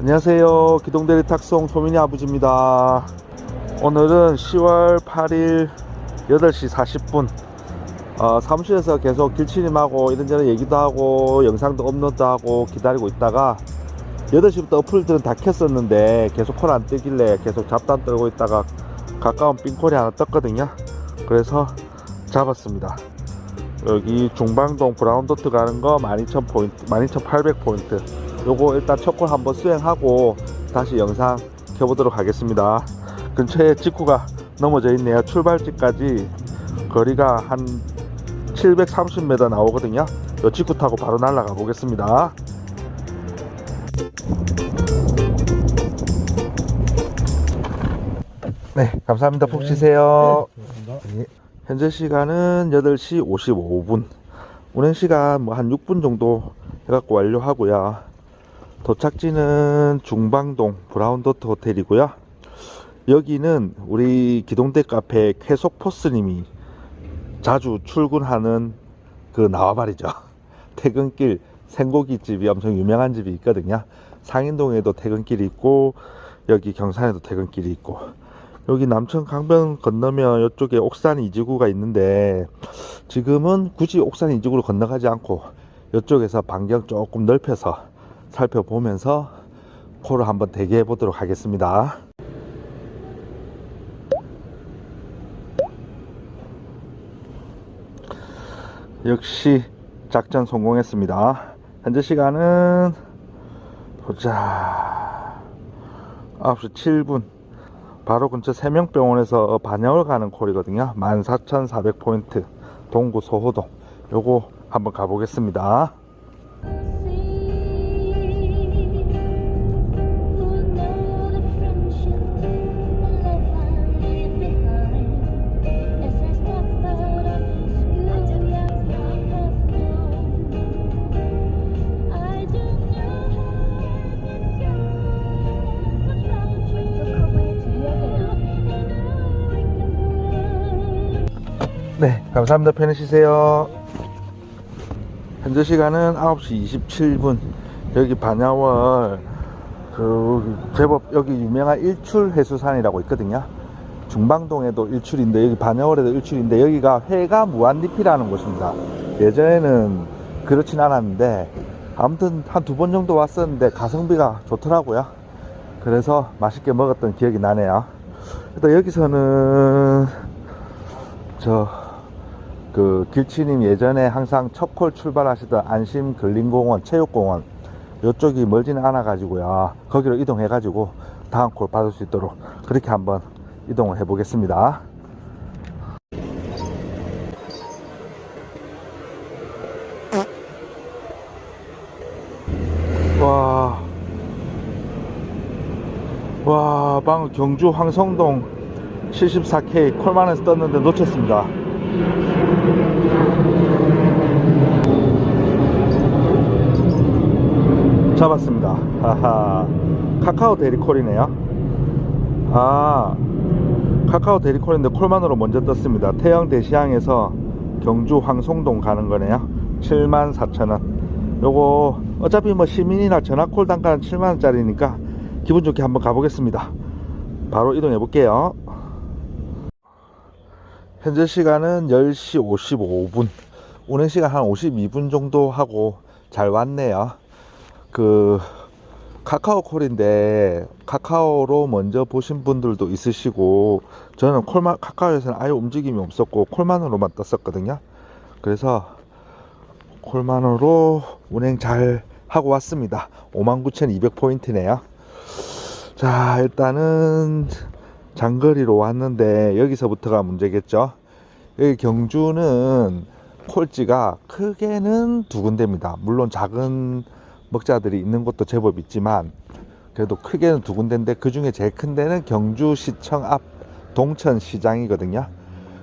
안녕하세요. 기동대리 탁송 소민이 아버지입니다. 오늘은 10월 8일 8시 40분. 어, 사무실에서 계속 길치님하고 이런저런 얘기도 하고 영상도 업로드하고 기다리고 있다가 8시부터 어플들은 다 켰었는데 계속 콜 안 뜨길래 계속 잡담 떨고 있다가 가까운 冰콜이 하나 떴거든요. 그래서 잡았습니다. 여기 중방동 브라운도트 가는 거 12,000포인트, 12,800포인트. 요거 일단 첫콜 한번 수행하고 다시 영상 켜보도록 하겠습니다. 근처에 직구가 넘어져 있네요. 출발지까지 거리가 한 730m 나오거든요. 요 직구 타고 바로 날아가 보겠습니다. 네, 감사합니다. 푹 쉬세요. 예. 현재 시간은 8시 55분. 운행 시간 뭐 한 6분 정도 해갖고 완료하고요. 도착지는 중방동 브라운도트 호텔이고요. 여기는 우리 기동대 카페 쾌속포스님이 자주 출근하는 그 나와바리죠. 퇴근길 생고기 집이 엄청 유명한 집이 있거든요. 상인동에도 퇴근길이 있고 여기 경산에도 퇴근길이 있고 여기 남천 강변 건너면 이쪽에 옥산 이지구가 있는데 지금은 굳이 옥산 이지구로 건너가지 않고 이쪽에서 반경 조금 넓혀서 살펴보면서 코를 한번 대기해 보도록 하겠습니다. 역시 작전 성공했습니다. 현재 시간은 보자. 9시 7분. 바로 근처 세명병원에서 반영을 가는 콜이거든요. 14,400포인트 동구 소호동. 요거 한번 가보겠습니다 네 감사합니다. 편히 쉬세요. 현재 시간은 9시 27분. 여기 반야월 그 제법 여기 유명한 일출 해수산이라고 있거든요. 중방동에도 일출인데 여기 반야월에도 일출인데 여기가 회가 무한리필하는 곳입니다. 예전에는 그렇진 않았는데 아무튼 한 두 번 정도 왔었는데 가성비가 좋더라고요. 그래서 맛있게 먹었던 기억이 나네요. 일단 여기서는 저 그 길치님 예전에 항상 첫콜 출발하시던 안심 근린공원 체육공원 이쪽이 멀지는 않아 가지고요. 거기로 이동해 가지고 다음 콜 받을 수 있도록 그렇게 한번 이동을 해 보겠습니다. 와, 와, 방금 경주 황성동 74K 콜만에서 떴는데 놓쳤습니다. 잡았습니다. 하하. 카카오 대리콜이네요. 아, 카카오 대리콜인데 콜만으로 먼저 떴습니다. 태영 대시항에서 경주 황송동 가는 거네요. 74,000원. 요거 어차피 뭐 시민이나 전화콜 단가는 7만원짜리니까 기분 좋게 한번 가보겠습니다. 바로 이동해 볼게요. 현재 시간은 10시 55분. 운행 시간 한 52분 정도 하고 잘 왔네요. 그 카카오 콜인데 카카오로 먼저 보신 분들도 있으시고 저는 콜만 카카오에서는 아예 움직임이 없었고 콜만으로만 떴었거든요. 그래서 콜만으로 운행 잘 하고 왔습니다. 59,200포인트네요. 자, 일단은 장거리로 왔는데 여기서부터가 문제겠죠. 여기 경주는 콜지가 크게는 두 군데입니다. 물론 작은 먹자들이 있는 곳도 제법 있지만 그래도 크게는 두 군데인데 그 중에 제일 큰 데는 경주시청 앞 동천시장이거든요.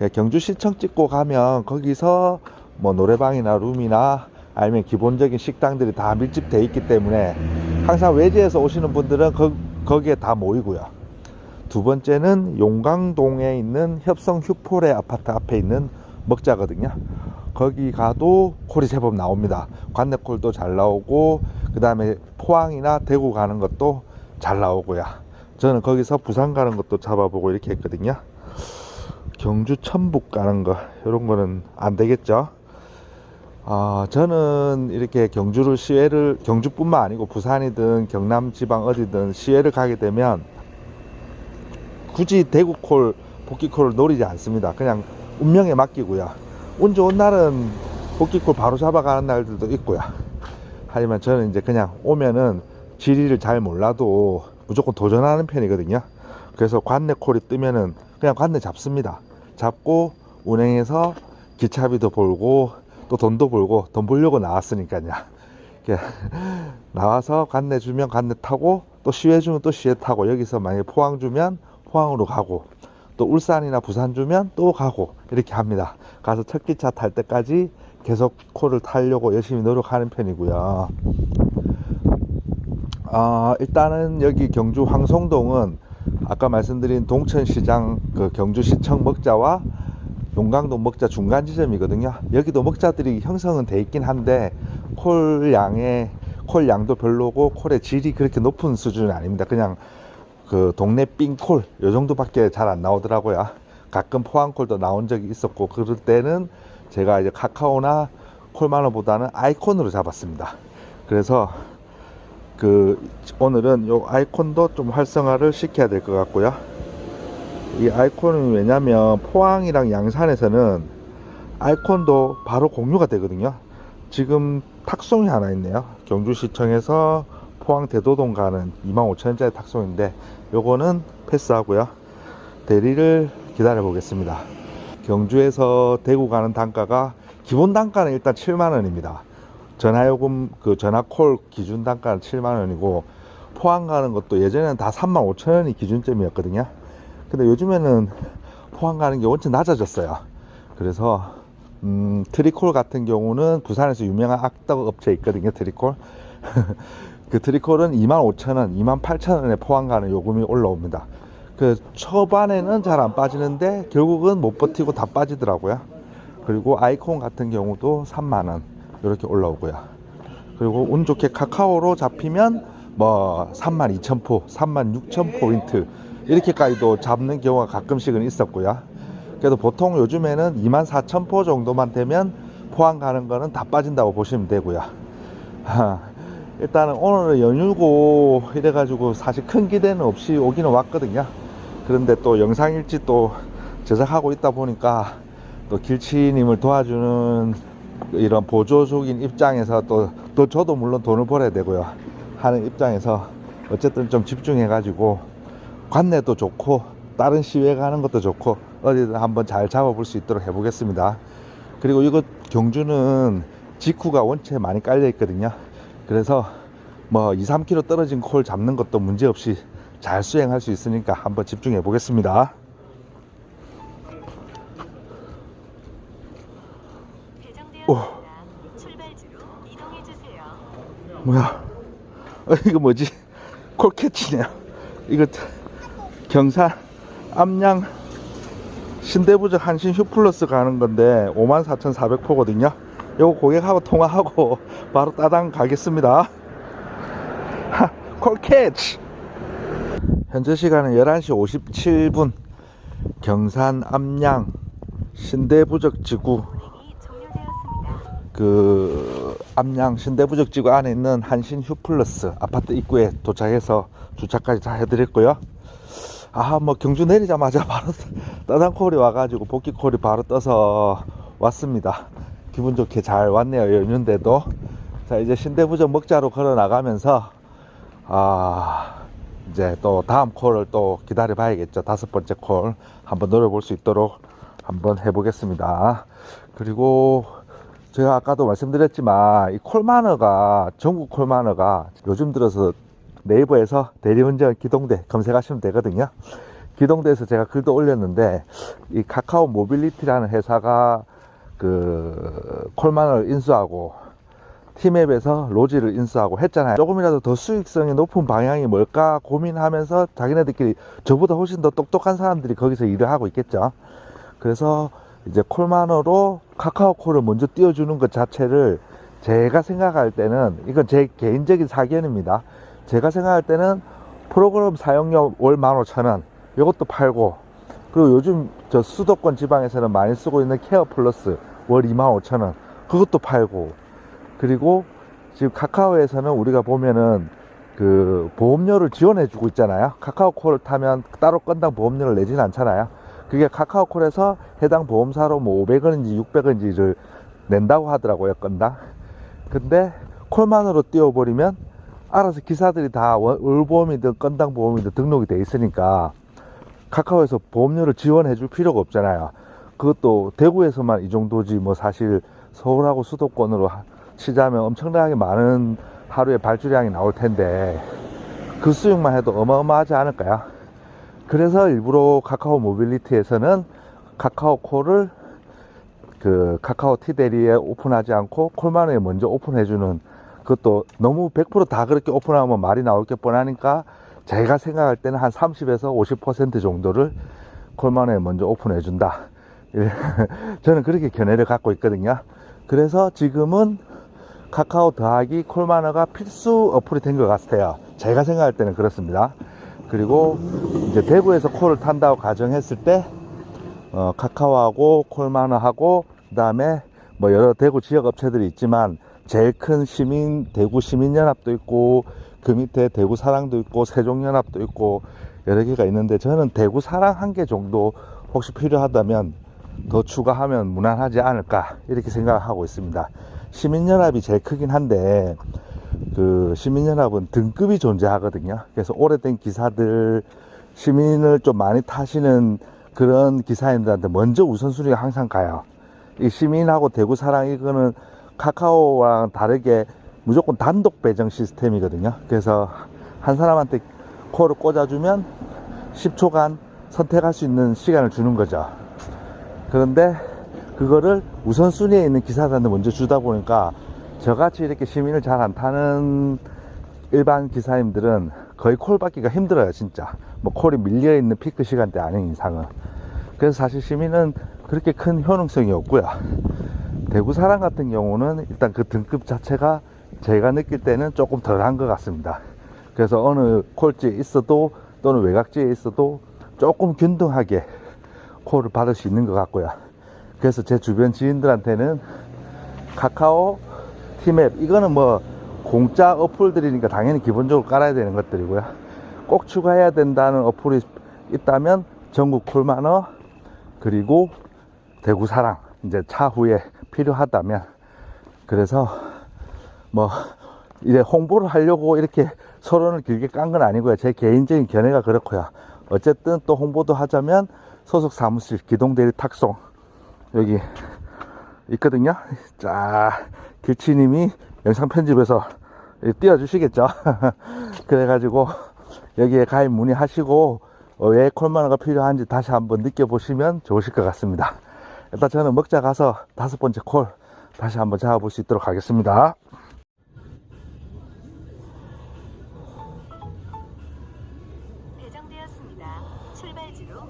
예, 경주시청 찍고 가면 거기서 뭐 노래방이나 룸이나 아니면 기본적인 식당들이 다 밀집돼 있기 때문에 항상 외지에서 오시는 분들은 거, 거기에 다 모이고요. 두 번째는 용강동에 있는 협성 휴포레 아파트 앞에 있는 먹자거든요. 거기 가도 콜이 제법 나옵니다. 관내 콜도 잘 나오고 그 다음에 포항이나 대구 가는 것도 잘 나오고요. 저는 거기서 부산 가는 것도 잡아보고 이렇게 했거든요. 경주 천북 가는 거 이런 거는 안 되겠죠. 아, 저는 이렇게 경주를 시외를 경주뿐만 아니고 부산이든 경남 지방 어디든 시외를 가게 되면 굳이 대구 콜, 복귀 콜을 노리지 않습니다. 그냥 운명에 맡기고요. 운 좋은 날은 복귀 콜 바로 잡아가는 날들도 있고요. 하지만 저는 이제 그냥 오면은 지리를 잘 몰라도 무조건 도전하는 편이거든요. 그래서 관내 콜이 뜨면은 그냥 관내 잡습니다. 잡고 운행해서 기차비도 벌고 또 돈도 벌고 돈 벌려고 나왔으니까요. 이렇게 나와서 관내 주면 관내 타고 또 시외 주면 또 시외 타고 여기서 만약에 포항 주면 포항으로 가고 또 울산이나 부산 주면 또 가고 이렇게 합니다. 가서 첫 기차 탈 때까지 계속 콜을 타려고 열심히 노력하는 편이고요. 아, 일단은 여기 경주 황송동은 아까 말씀드린 동천시장 그 경주시청 먹자와 용강동 먹자 중간 지점이거든요. 여기도 먹자들이 형성은 돼 있긴 한데 콜 양의 콜 양도 별로고 콜의 질이 그렇게 높은 수준은 아닙니다. 그냥 그 동네 삥콜 요 정도밖에 잘 안 나오더라고요. 가끔 포항콜도 나온 적이 있었고 그럴 때는 제가 이제 카카오나 콜마너보다는 아이콘으로 잡았습니다. 그래서 그 오늘은 요 아이콘도 좀 활성화를 시켜야 될 것 같고요. 이 아이콘은 왜냐면 포항이랑 양산에서는 아이콘도 바로 공유가 되거든요. 지금 탁송이 하나 있네요. 경주시청에서 포항 대도동 가는 25,000원짜리 탁송인데 요거는 패스하고요. 대리를 기다려 보겠습니다. 경주에서 대구 가는 단가가 기본 단가는 일단 7만 원입니다. 전화요금 그 전화콜 기준 단가는 7만 원이고 포항 가는 것도 예전에는 다 3만 5천 원이 기준점이었거든요. 근데 요즘에는 포항 가는 게 원체 낮아졌어요. 그래서 음, 트리콜 같은 경우는 부산에서 유명한 악덕 업체 있거든요. 트리콜. 그 트리콜은 25,000원, 28,000원에 포항 가는 요금이 올라옵니다. 그 초반에는 잘 안 빠지는데 결국은 못 버티고 다 빠지더라고요. 그리고 아이콘 같은 경우도 3만원 이렇게 올라오고요. 그리고 운 좋게 카카오로 잡히면 뭐 3만 2천 포, 3만 6천 포인트 이렇게까지도 잡는 경우가 가끔씩은 있었고요. 그래도 보통 요즘에는 2만 4천 포 정도만 되면 포항 가는 거는 다 빠진다고 보시면 되고요. 일단은 오늘은 연휴고 이래가지고 사실 큰 기대는 없이 오기는 왔거든요. 그런데 또 영상일지 또 제작하고 있다 보니까 또 길치님을 도와주는 이런 보조적인 입장에서 또, 또 저도 물론 돈을 벌어야 되고요. 하는 입장에서 어쨌든 좀 집중해 가지고 관내도 좋고 다른 시외 가는 것도 좋고 어디든 한번 잘 잡아볼 수 있도록 해보겠습니다. 그리고 이거 경주는 직후가 원체 많이 깔려 있거든요. 그래서 뭐 2, 3km 떨어진 콜 잡는 것도 문제없이 잘 수행할 수 있으니까 한번 집중해 보겠습니다. 오. 뭐야? 어, 이거 뭐지? 콜캐치네요. 이거 경산 암양 신대부적 한신 휴플러스 가는 건데 54,400포거든요. 요거 고객하고 통화하고 바로 따당 가겠습니다. 하, 콜캐치! 현재 시간은 11시 57분 경산 암양 신대부적 지구 운행이 종료되었습니다. 그 암양 신대부적 지구 안에 있는 한신 휴플러스 아파트 입구에 도착해서 주차까지 다 해드렸고요. 아뭐 경주 내리자마자 바로 따단콜이 와가지고 복귀콜이 바로 떠서 왔습니다. 기분 좋게 잘 왔네요 연휴인데도. 자 이제 신대부적 먹자로 걸어 나가면서 아 이제 또 다음 콜을 또 기다려 봐야겠죠. 다섯 번째 콜 한번 노려볼 수 있도록 한번 해보겠습니다. 그리고 제가 아까도 말씀드렸지만 이 콜마너가 전국 콜마너가 요즘 들어서 네이버에서 대리운전 기동대 검색하시면 되거든요. 기동대에서 제가 글도 올렸는데 이 카카오 모빌리티라는 회사가 그 콜마너를 인수하고 티맵에서 로지를 인수하고 했잖아요. 조금이라도 더 수익성이 높은 방향이 뭘까 고민하면서 자기네들끼리 저보다 훨씬 더 똑똑한 사람들이 거기서 일을 하고 있겠죠. 그래서 이제 콜만으로 카카오콜을 먼저 띄워주는 것 자체를 제가 생각할 때는 이건 제 개인적인 사견입니다. 제가 생각할 때는 프로그램 사용료 월 15,000원 이것도 팔고 그리고 요즘 저 수도권 지방에서는 많이 쓰고 있는 케어 플러스 월 25,000원 그것도 팔고 그리고 지금 카카오에서는 우리가 보면은 그 보험료를 지원해 주고 있잖아요. 카카오콜을 타면 따로 건당 보험료를 내지는 않잖아요. 그게 카카오콜에서 해당 보험사로 뭐 500원인지 600원인지를 낸다고 하더라고요, 건당. 근데 콜만으로 띄워버리면 알아서 기사들이 다 월- 월보험이든 건당 보험이든 등록이 돼 있으니까 카카오에서 보험료를 지원해 줄 필요가 없잖아요. 그것도 대구에서만 이 정도지 뭐 사실 서울하고 수도권으로 하- 치자면 엄청나게 많은 하루에 발주량이 나올 텐데 그 수익만 해도 어마어마하지 않을까요? 그래서 일부러 카카오 모빌리티에서는 카카오 콜을 그 카카오 티데리에 오픈하지 않고 콜만에 먼저 오픈해주는 그것도 너무 100%다 그렇게 오픈하면 말이 나올 게 뻔하니까 제가 생각할 때는 한 30에서 50% 정도를 콜만에 먼저 오픈해준다. 예. 저는 그렇게 견해를 갖고 있거든요. 그래서 지금은 카카오 더하기 콜마너가 필수 어플이 된 것 같아요. 제가 생각할 때는 그렇습니다. 그리고 이제 대구에서 콜을 탄다고 가정했을 때 어, 카카오하고 콜마너하고 그다음에 뭐 여러 대구 지역 업체들이 있지만 제일 큰 시민 대구 시민연합도 있고 그 밑에 대구 사랑도 있고 세종연합도 있고 여러 개가 있는데 저는 대구 사랑 한 개 정도 혹시 필요하다면 더 추가하면 무난하지 않을까 이렇게 생각하고 있습니다. 시민연합이 제일 크긴 한데 그 시민연합은 등급이 존재하거든요. 그래서 오래된 기사들 시민을 좀 많이 타시는 그런 기사님들한테 먼저 우선순위가 항상 가요. 이 시민하고 대구 사랑 이거는 카카오랑 다르게 무조건 단독 배정 시스템이거든요. 그래서 한 사람한테 콜을 꽂아주면 10초간 선택할 수 있는 시간을 주는 거죠. 그런데 그거를 우선순위에 있는 기사들한테 먼저 주다 보니까 저같이 이렇게 시민을 잘 안 타는 일반 기사님들은 거의 콜 받기가 힘들어요, 진짜. 뭐 콜이 밀려 있는 피크 시간대 아닌 이상은. 그래서 사실 시민은 그렇게 큰 효능성이 없고요. 대구 사랑 같은 경우는 일단 그 등급 자체가 제가 느낄 때는 조금 덜한 것 같습니다. 그래서 어느 콜지에 있어도 또는 외곽지에 있어도 조금 균등하게 콜을 받을 수 있는 것 같고요. 그래서 제 주변 지인들한테는 카카오, 티맵, 이거는 뭐 공짜 어플들이니까 당연히 기본적으로 깔아야 되는 것들이고요. 꼭 추가해야 된다는 어플이 있다면 전국 콜마너, 그리고 대구 사랑, 이제 차후에 필요하다면. 그래서 뭐 이제 홍보를 하려고 이렇게 서론을 길게 깐 건 아니고요. 제 개인적인 견해가 그렇고요. 어쨌든 또 홍보도 하자면 소속 사무실 기동대리 탁송 여기 있거든요. 자, 길치님이 영상 편집에서 띄워주시겠죠. 그래가지고 여기에 가입 문의하시고 어, 왜 콜마너가 필요한지 다시 한번 느껴보시면 좋으실 것 같습니다. 일단 저는 먹자 가서 다섯 번째 콜 다시 한번 잡아볼 수 있도록 하겠습니다.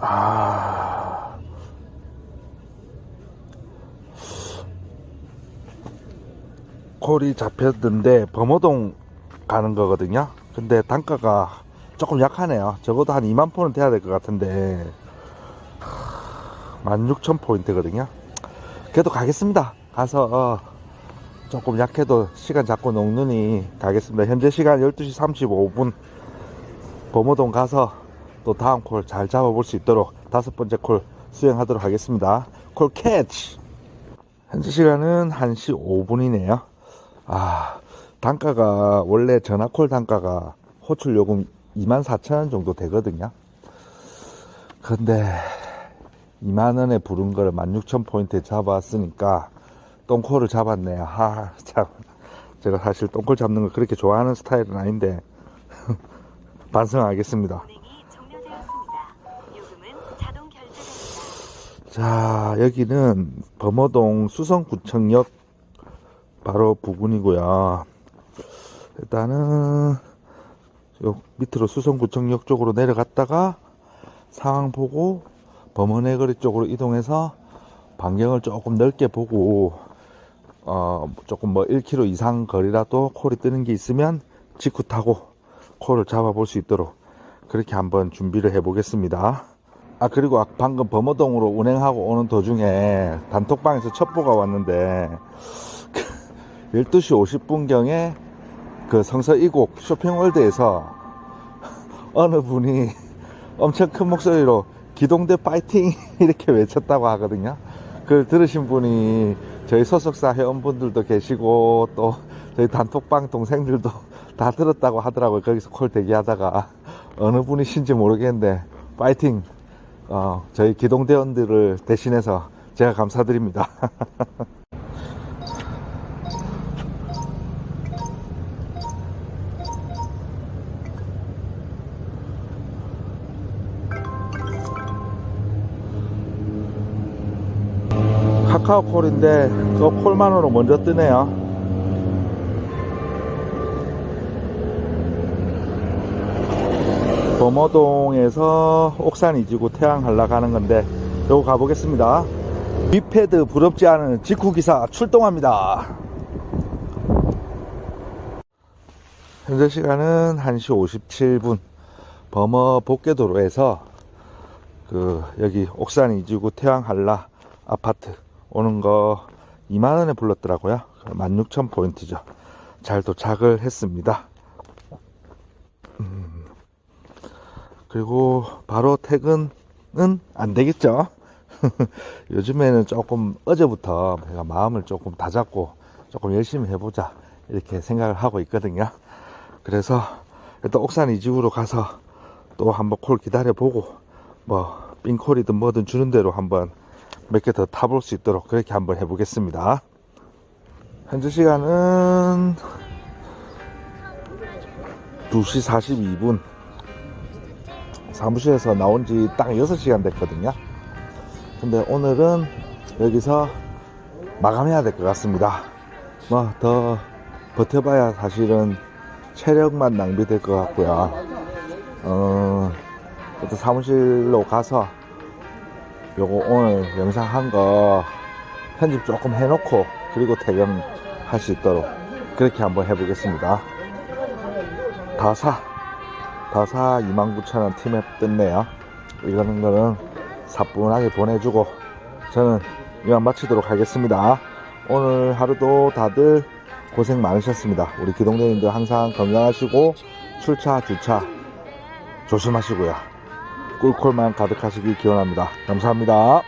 아. 콜이 잡혔는데 범어동 가는 거거든요. 근데 단가가 조금 약하네요. 적어도 한 2만 포는 돼야 될 것 같은데 16,000 포인트거든요. 그래도 가겠습니다. 가서 어, 조금 약해도 시간 잡고 녹느니 가겠습니다. 현재 시간 12시 35분 범어동 가서 또 다음 콜 잘 잡아볼 수 있도록 다섯 번째 콜 수행하도록 하겠습니다. 콜 캐치! 현재 시간은 1시 5분이네요. 아, 단가가, 원래 전화콜 단가가 호출 요금 24,000원 정도 되거든요. 근데 2만원에 부른 거를 16,000포인트에 잡았으니까 똥콜을 잡았네요. 아, 참. 제가 사실 똥콜 잡는 걸 그렇게 좋아하는 스타일은 아닌데 반성하겠습니다. 요금은 자동 결제됩니다. 자, 여기는 범어동 수성구청역 바로 부근이고요. 일단은 요 밑으로 수성구청역 쪽으로 내려갔다가 상황 보고 범어내거리 쪽으로 이동해서 반경을 조금 넓게 보고 어 조금 뭐 1km 이상 거리라도 콜이 뜨는 게 있으면 직구 타고 콜을 잡아 볼 수 있도록 그렇게 한번 준비를 해 보겠습니다. 아 그리고 아- 방금 범어동으로 운행하고 오는 도중에 단톡방에서 첩보가 왔는데 12시 50분경에 그 성서 이곡 쇼핑월드에서 어느 분이 엄청 큰 목소리로 기동대 파이팅 이렇게 외쳤다고 하거든요. 그걸 들으신 분이 저희 소속사 회원분들도 계시고 또 저희 단톡방 동생들도 다 들었다고 하더라고요. 거기서 콜 대기하다가 어느 분이신지 모르겠는데 파이팅 어, 저희 기동대원들을 대신해서 제가 감사드립니다. 카카오 콜인데 그 콜만으로 먼저 뜨네요. 범어동에서 옥산 이지구 태양 한라 가는 건데 요거 가보겠습니다. 뷔패드 부럽지 않은 직후기사 출동합니다. 현재 시간은 1시 57분 범어 복개도로에서 그 여기 옥산 이지구 태양 한라 아파트 오는 거 2만원에 불렀더라고요 16,000포인트죠 잘 도착을 했습니다 그리고 바로 퇴근은 안 되겠죠 요즘에는 조금 어제부터 제가 마음을 조금 다잡고 조금 열심히 해보자 이렇게 생각을 하고 있거든요 그래서 일단 옥산 이지구로 가서 또 한번 콜 기다려보고 뭐 冰콜이든 뭐든 주는 대로 한번 몇 개 더 타볼 수 있도록 그렇게 한번 해보겠습니다. 현재 시간은 2시 42분. 사무실에서 나온 지 딱 6시간 됐거든요. 근데 오늘은 여기서 마감해야 될 것 같습니다. 뭐 더 버텨봐야 사실은 체력만 낭비될 것 같고요. 어, 또 사무실로 가서 요거 오늘 영상 한 거 편집 조금 해놓고 그리고 퇴근할 수 있도록 그렇게 한번 해보겠습니다. 다사 다사 29,000원 팀앱 떴네요. 이거는 거는 사뿐하게 보내주고 저는 이만 마치도록 하겠습니다. 오늘 하루도 다들 고생 많으셨습니다. 우리 기동대님들 항상 건강하시고 출차 주차 조심하시고요. 꿀콜만 가득하시길 기원합니다. 감사합니다.